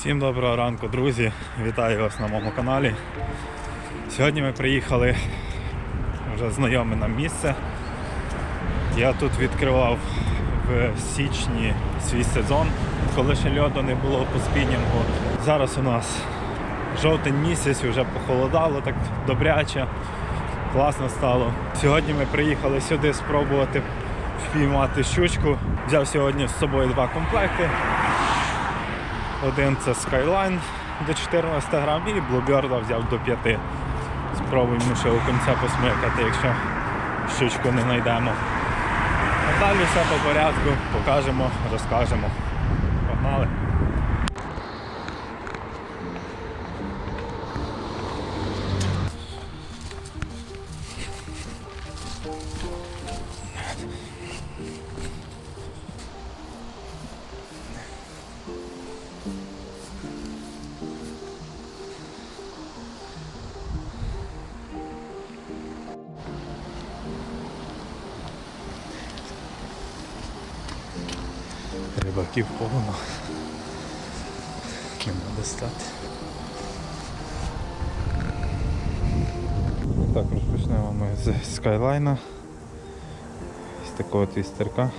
Всім доброго ранку, друзі! Вітаю вас на моєму каналі. Сьогодні ми приїхали вже знайоме нам місце. Я тут відкривав в січні свій сезон, коли ще льоду не було по спінінгу. Зараз у нас жовтень місяць, вже похолодало так добряче, класно стало. Сьогодні ми приїхали сюди спробувати впіймати щучку. Взяв сьогодні з собою два комплекти. Один це Skyline до 14 грам і Bluebird взяв до 5. Спробуємо ще у кінця посмикати, якщо щучку не знайдемо. А далі все по порядку, покажемо, розкажемо. Погнали! Рибаків повно. Нема стати. Так, розпочнемо ми з скайлайна. З такого твістерка.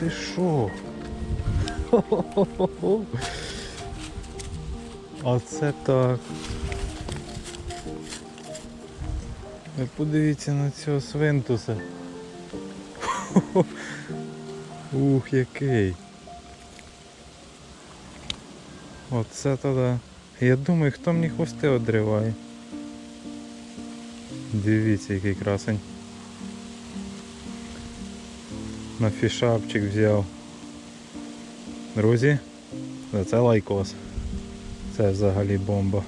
Ти! Хо-хо-хо-хо. Оце так. Ви подивіться на цього свинтуса. Ух, який. Оце то да. Я думаю, хто мені хвости одриває. Дивіться, який красень. На фішапчик взяв. Друзі, за це лайкос. Це взагалі бомба.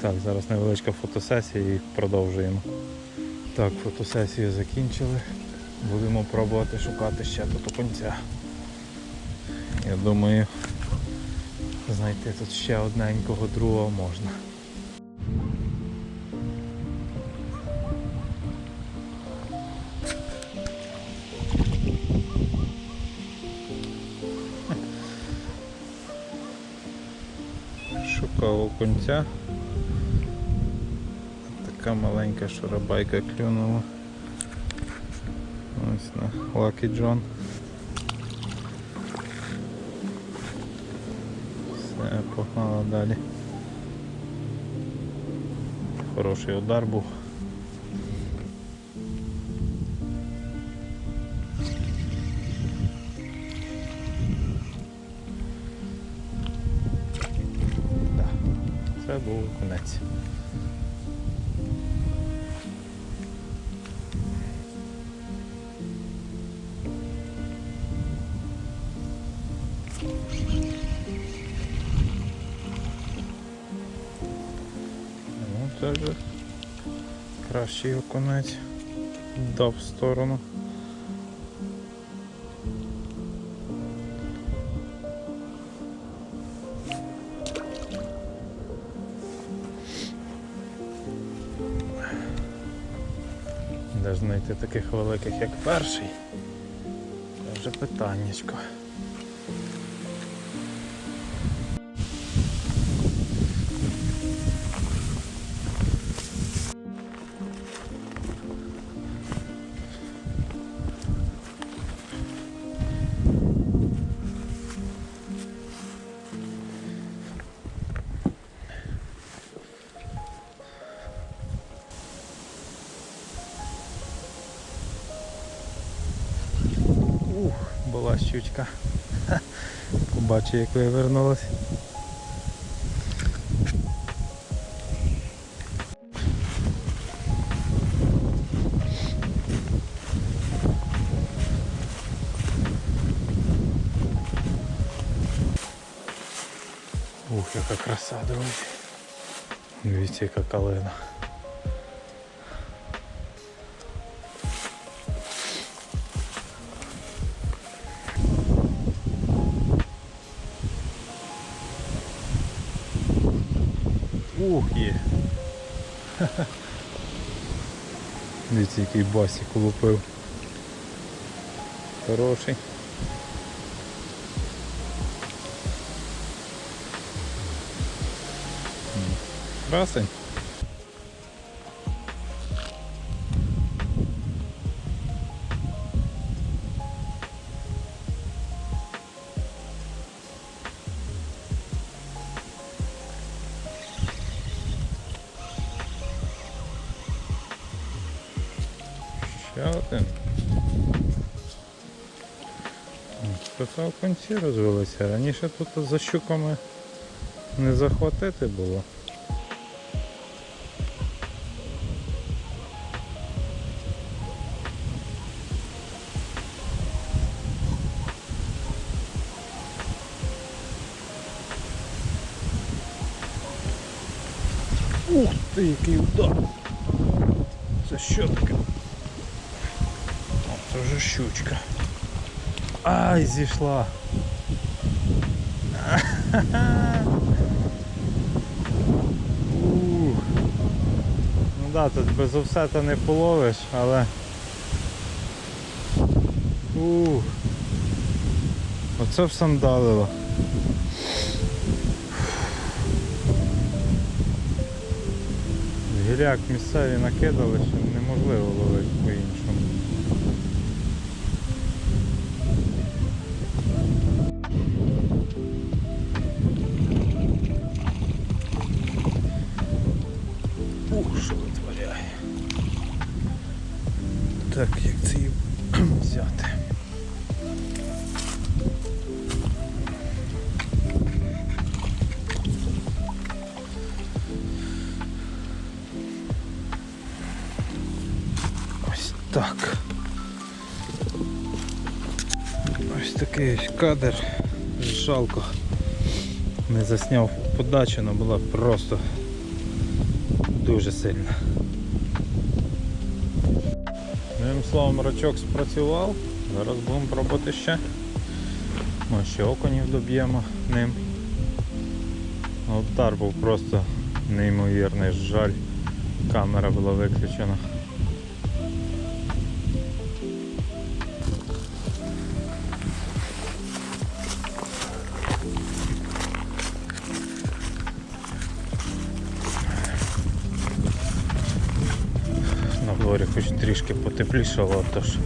Так, зараз невеличка фотосесія і продовжуємо. Так, фотосесію закінчили. Будемо пробувати шукати ще тут окунця. Я думаю, знайти тут ще одненького другого можна. Шукав окунця. Така маленька шарабайка клюнула. Ось на Лакі Джон. Все, погнала далі. Хороший удар був. Це вже кращий окунець дав в сторону. Де ж знайти таких великих, як перший? Це вже питаннячко. Щучка. Побачу, як вивернулась. Ух, яка краса, друзі. Дивіться, яка калина. Ух є. Дивіться, який басік лупив. Хороший. Красень. Тут оконці розвелися. Раніше тут за щуками не захватити було. Ух ти, який удар! Це що таке? Це вже щучка. Ай, зійшла. Ну да, тут без офсета не половиш, але. Ух. Оце всандалило. Гіляк місцеві накидали, що неможливо ловити по-іншому. Так, як це її взяти? Ось так. Ось такий ось кадр. Жалко. Не засняв подачу, але була просто дуже сильна. Одним словом, рачок спрацював. Зараз будемо пробувати ще. Ми ще оконів доб'ємо ним. Обтар був просто неймовірний, жаль. Камера була виключена. Потеплішало, тож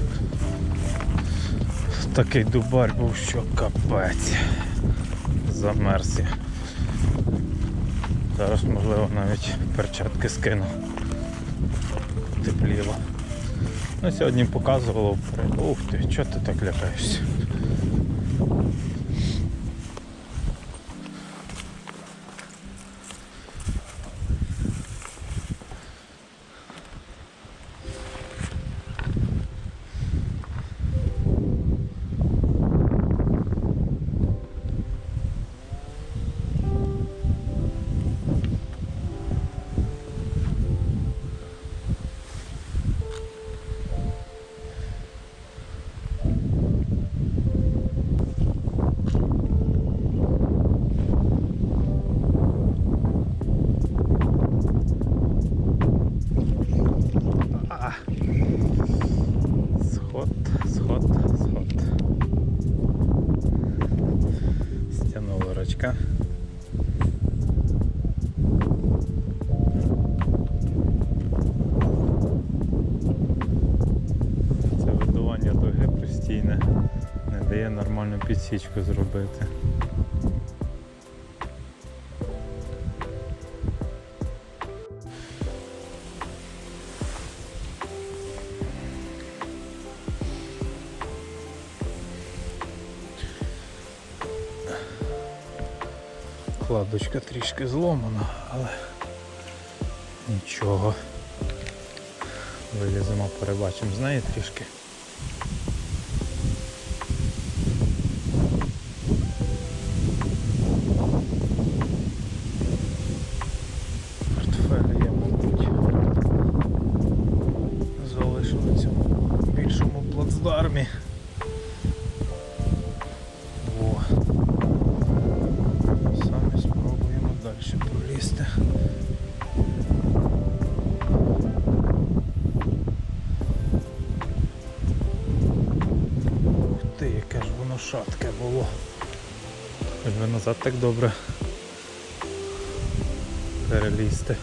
такий дубар був, що капець. Замерз я. Зараз можливо навіть перчатки скину. Тепліло. Ну, сьогодні показувало. Ух ти, чого ти так лякаєшся? Рачка. Це видування дуги постійне. Не дає нормальну підсічку зробити. Прокладочка трішки зломана, але нічого. Виліземо, перебачимо з неї трішки. Назад так добре перелізти.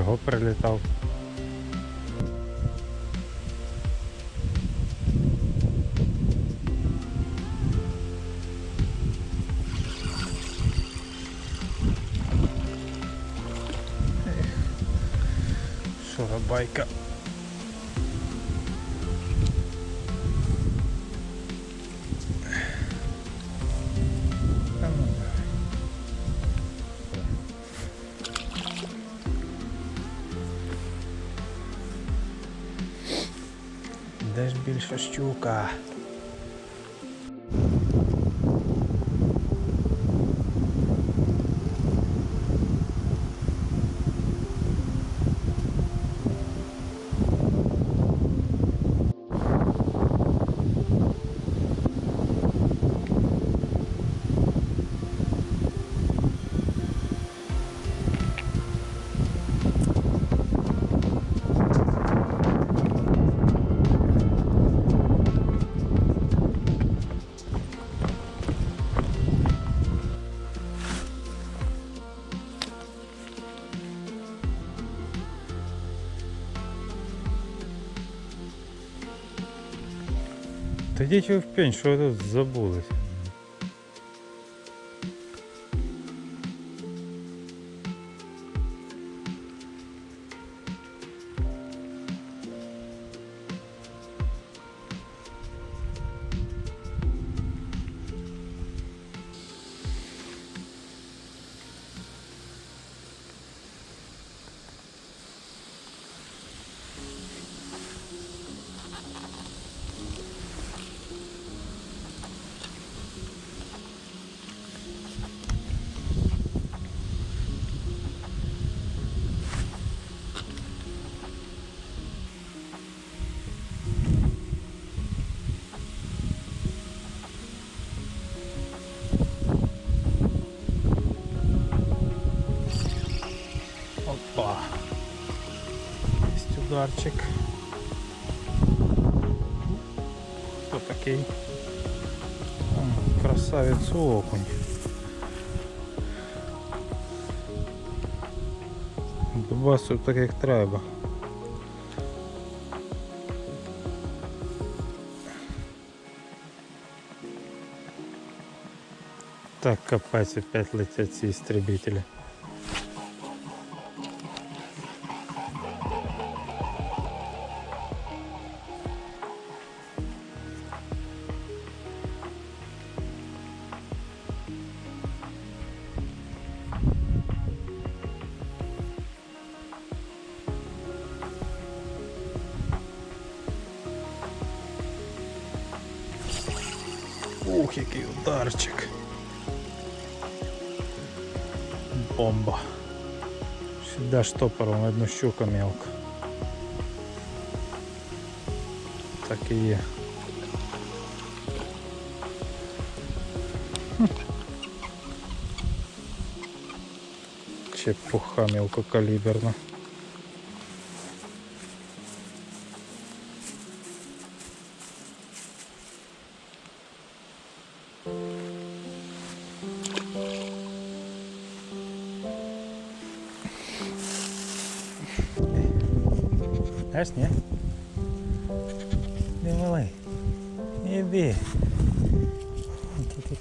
Чого прилітав? Шарабайка. Та Де ви в пень, що ви тут забулись? Есть ударчик. Хто такий? М, Красавець окунь. Дубасу так як треба. Так, капець, опять летять ці істребителі. Ух, який ударчик. Бомба. Сюда штопором, видно щука мелка. Так і є. Хм. Чепуха мелкокаліберна.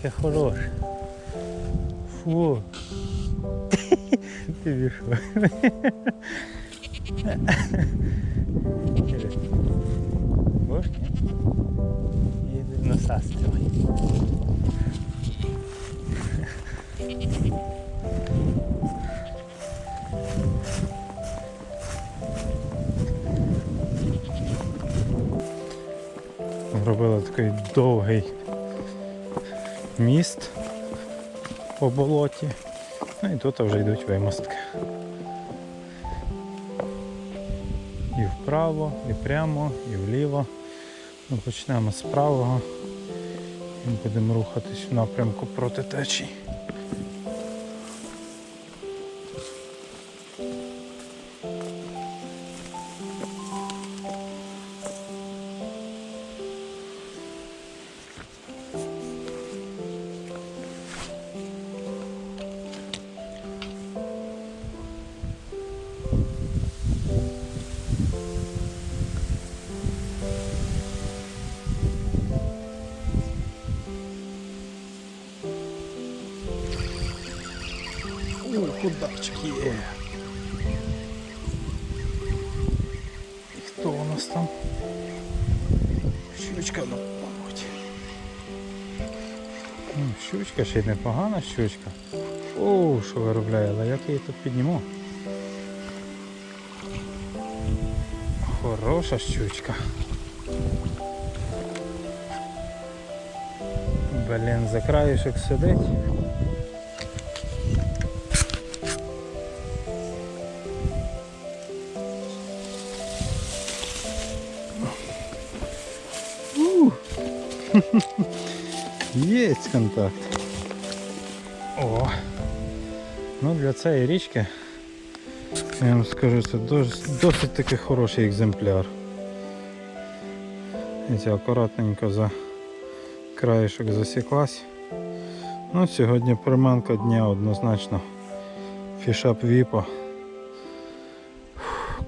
Таке хороше. Фу. Ти вішов. Ні? Іди носа стривай. Зробили такий довгий міст по болоті. Ну і тут вже йдуть вимостки. І вправо, і прямо, і вліво. Ми почнемо з правого і будемо рухатись в напрямку проти течії. Щучка. О, що виробляє, але як я її тут підніму? Хороша щучка. Блін, за краєшок сидить. Є контакт. Для цієї річки я вам скажу, це досить, досить таки хороший екземпляр. Ця акуратненько за краєшок засіклась. Ну, сьогодні приманка дня однозначно. Фішап. Фух,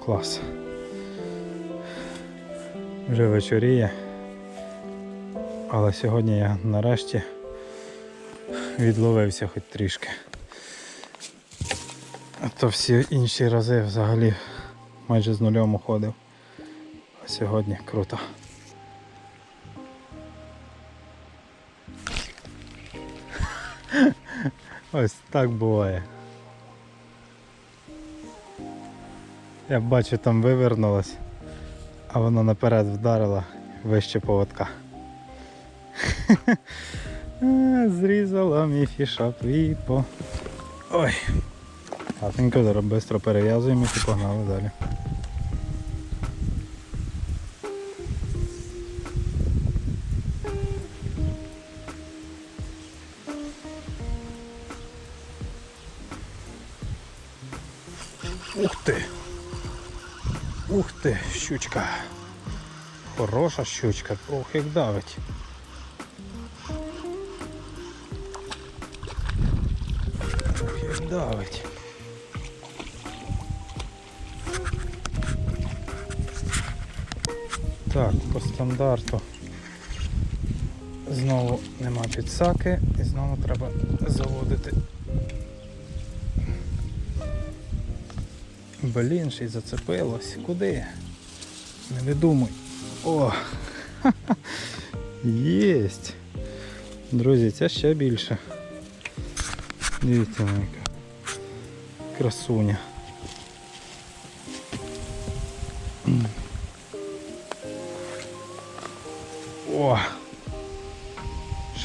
Клас. Вже вечоріє. Але сьогодні я нарешті відловився хоч трішки. То всі інші рази взагалі майже з нульом уходив. А сьогодні круто. Ось так буває. Я бачу там вивернулось, а воно наперед вдарило вище поводка. Зрізала мій фішап віпо. Ой. Гатенько, зараз швидко перев'язуємо і погнали далі. Ух ти! Ух ти, щучка! Хороша щучка, ох як давить. Ох, як давить. Так, по стандарту знову нема підсаки і знову треба заводити. Блін, ще й зацепилось. Куди? Не видумуй. О! Єсть! Друзі, це ще більше. Дивіться, яка красуня. О!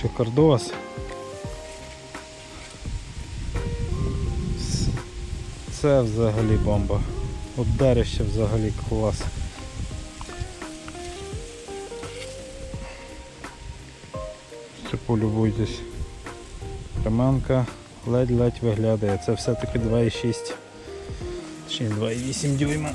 Шикардос. Це взагалі бомба. Обдарище взагалі клас. Це полюбуйтесь. Приманка ледь-ледь виглядає. Це все-таки 2,6, ще 2,8 дюйма.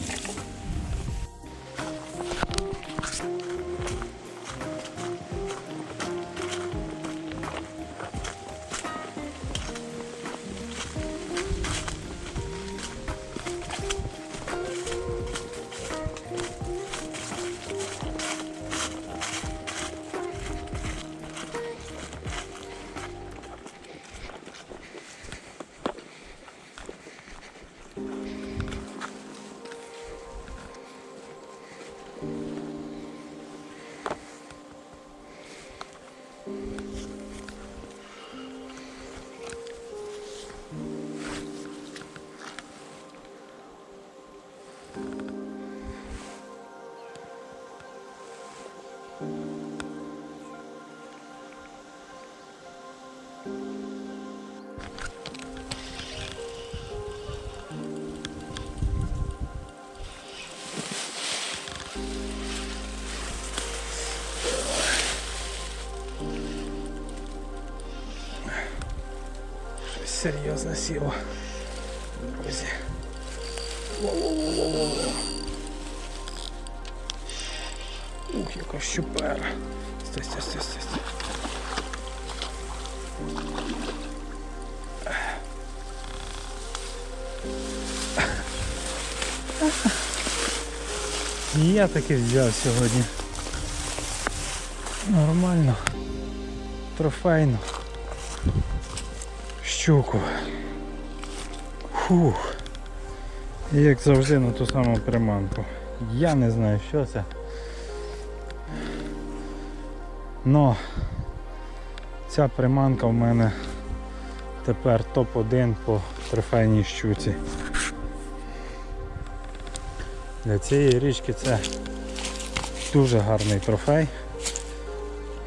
Щось серйозне сіло. Друзі. Ух, яка щупера. Стой, стой, стой, стой, стой. І я таки взяв сьогодні. Нормально. Трофейно. Щуку. Фух. І як завжди на ту саму приманку. Я не знаю що це. Но ця приманка в мене тепер топ-1 по трофейній щуці. Для цієї річки це дуже гарний трофей.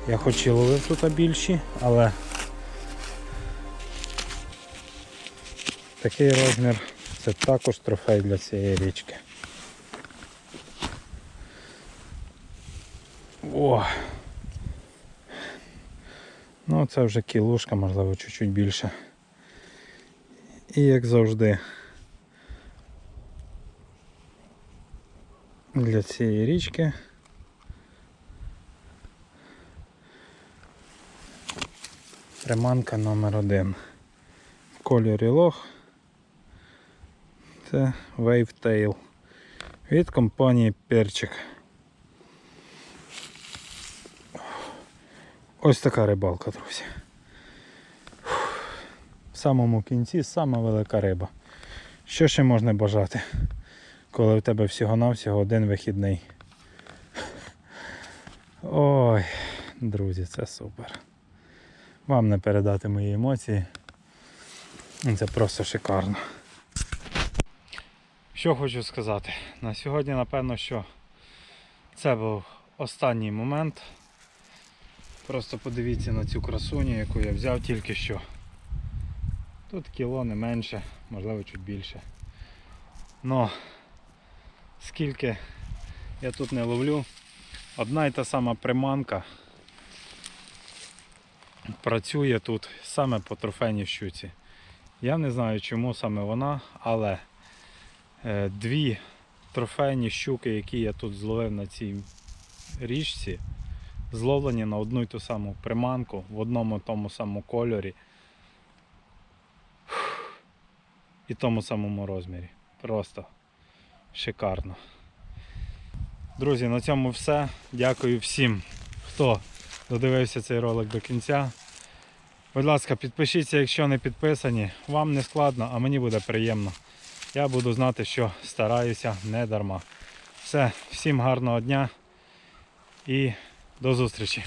Я хоч і ловив тут більші, але такий розмір це також трофей для цієї річки. О! Ну це вже кілушка, можливо, чуть-чуть більше. І як завжди для цієї річки приманка номер один. В кольорі лох. Це Wavetail від компанії Перчик. Ось така рибалка, друзі. В самому кінці сама велика риба. Що ще можна бажати, коли в тебе всього-навсього один вихідний. Ой, друзі, це супер. Вам не передати мої емоції. Це просто шикарно. Що хочу сказати? На сьогодні, напевно, що це був останній момент. Просто подивіться на цю красуню, яку я взяв тільки що. Тут кіло не менше, можливо чуть більше. Но скільки я тут не ловлю, одна і та сама приманка працює тут саме по трофейній щуці. Я не знаю чому саме вона, але дві трофейні щуки, які я тут зловив на цій річці, зловлені на одну й ту саму приманку в одному тому самому кольорі і тому самому розмірі. Просто шикарно. Друзі, на цьому все. Дякую всім, хто додивився цей ролик до кінця. Будь ласка, підпишіться, якщо не підписані. Вам не складно, а мені буде приємно. Я буду знати, що стараюся не дарма. Все, всім гарного дня і до зустрічі.